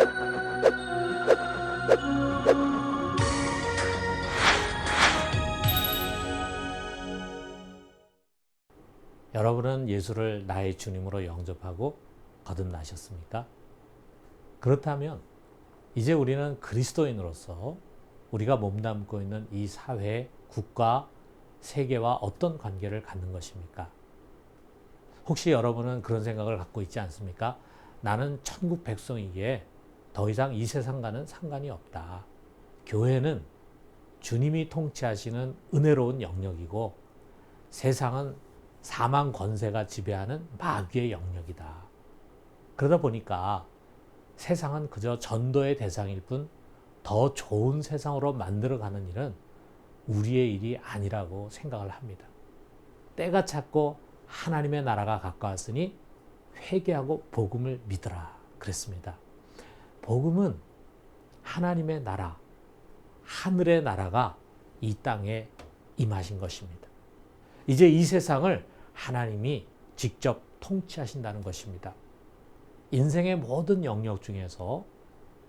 여러분은 예수를 나의 주님으로 영접하고 거듭나셨습니까? 그렇다면 이제 우리는 그리스도인으로서 우리가 몸담고 있는 이 사회, 국가, 세계와 어떤 관계를 갖는 것입니까? 혹시 여러분은 그런 생각을 갖고 있지 않습니까? 나는 천국 백성이기에 더 이상 이 세상과는 상관이 없다. 교회는 주님이 통치하시는 은혜로운 영역이고 세상은 사망 권세가 지배하는 마귀의 영역이다. 그러다 보니까 세상은 그저 전도의 대상일 뿐 더 좋은 세상으로 만들어가는 일은 우리의 일이 아니라고 생각을 합니다. 때가 찼고 하나님의 나라가 가까웠으니 회개하고 복음을 믿으라 그랬습니다. 복음은 하나님의 나라, 하늘의 나라가 이 땅에 임하신 것입니다. 이제 이 세상을 하나님이 직접 통치하신다는 것입니다. 인생의 모든 영역 중에서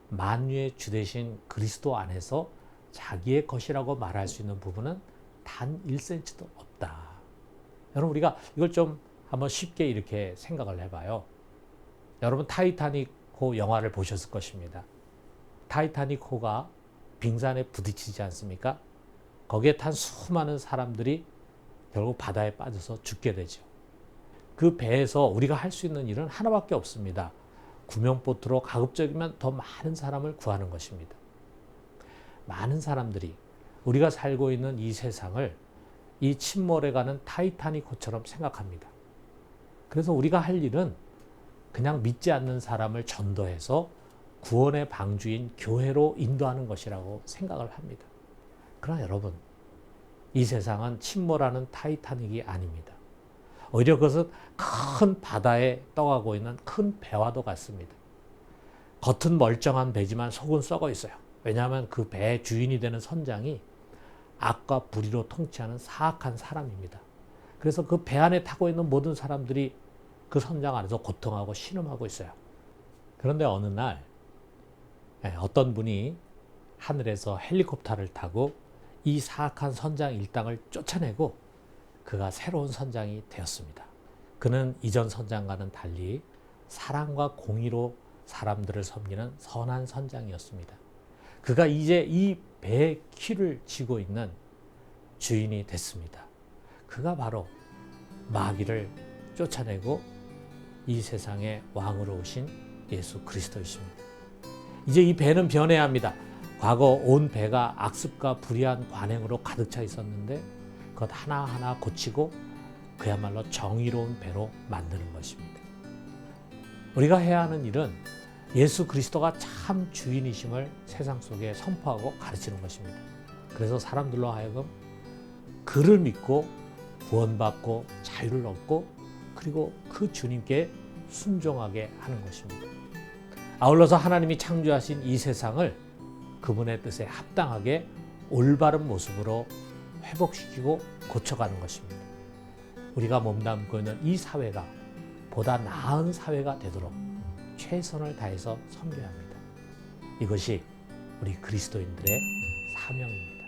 만유의 주 대신 그리스도 안에서 자기의 것이라고 말할 수 있는 부분은 단 1cm도 없다. 여러분 우리가 이걸 좀 한번 쉽게 이렇게 생각을 해봐요. 여러분 타이타닉 호 영화를 보셨을 것입니다. 타이타닉 호가 빙산에 부딪히지 않습니까? 거기에 탄 수많은 사람들이 결국 바다에 빠져서 죽게 되죠. 그 배에서 우리가 할 수 있는 일은 하나밖에 없습니다. 구명보트로 가급적이면 더 많은 사람을 구하는 것입니다. 많은 사람들이 우리가 살고 있는 이 세상을 이 침몰해가는 타이타닉 호처럼 생각합니다. 그래서 우리가 할 일은 그냥 믿지 않는 사람을 전도해서 구원의 방주인 교회로 인도하는 것이라고 생각을 합니다. 그러나 여러분, 이 세상은 침몰하는 타이타닉이 아닙니다. 오히려 그것은 큰 바다에 떠가고 있는 큰 배와도 같습니다. 겉은 멀쩡한 배지만 속은 썩어 있어요. 왜냐하면 그 배의 주인이 되는 선장이 악과 불의로 통치하는 사악한 사람입니다. 그래서 그 배 안에 타고 있는 모든 사람들이 그 선장 안에서 고통하고 신음하고 있어요. 그런데 어느 날 예, 어떤 분이 하늘에서 헬리콥터를 타고 이 사악한 선장 일당을 쫓아내고 그가 새로운 선장이 되었습니다. 그는 이전 선장과는 달리 사랑과 공의로 사람들을 섬기는 선한 선장이었습니다. 그가 이제 이 배의 키를 쥐고 있는 주인이 됐습니다. 그가 바로 마귀를 쫓아내고 이 세상의 왕으로 오신 예수 그리스도이십니다. 이제 이 배는 변해야 합니다. 과거 온 배가 악습과 불의한 관행으로 가득 차 있었는데 그것 하나하나 고치고 그야말로 정의로운 배로 만드는 것입니다. 우리가 해야 하는 일은 예수 그리스도가 참 주인이심을 세상 속에 선포하고 가르치는 것입니다. 그래서 사람들로 하여금 그를 믿고 구원받고 자유를 얻고 그리고 그 주님께 순종하게 하는 것입니다. 아울러서 하나님이 창조하신 이 세상을 그분의 뜻에 합당하게 올바른 모습으로 회복시키고 고쳐가는 것입니다. 우리가 몸담고 있는 이 사회가 보다 나은 사회가 되도록 최선을 다해서 섬겨야 합니다. 이것이 우리 그리스도인들의 사명입니다.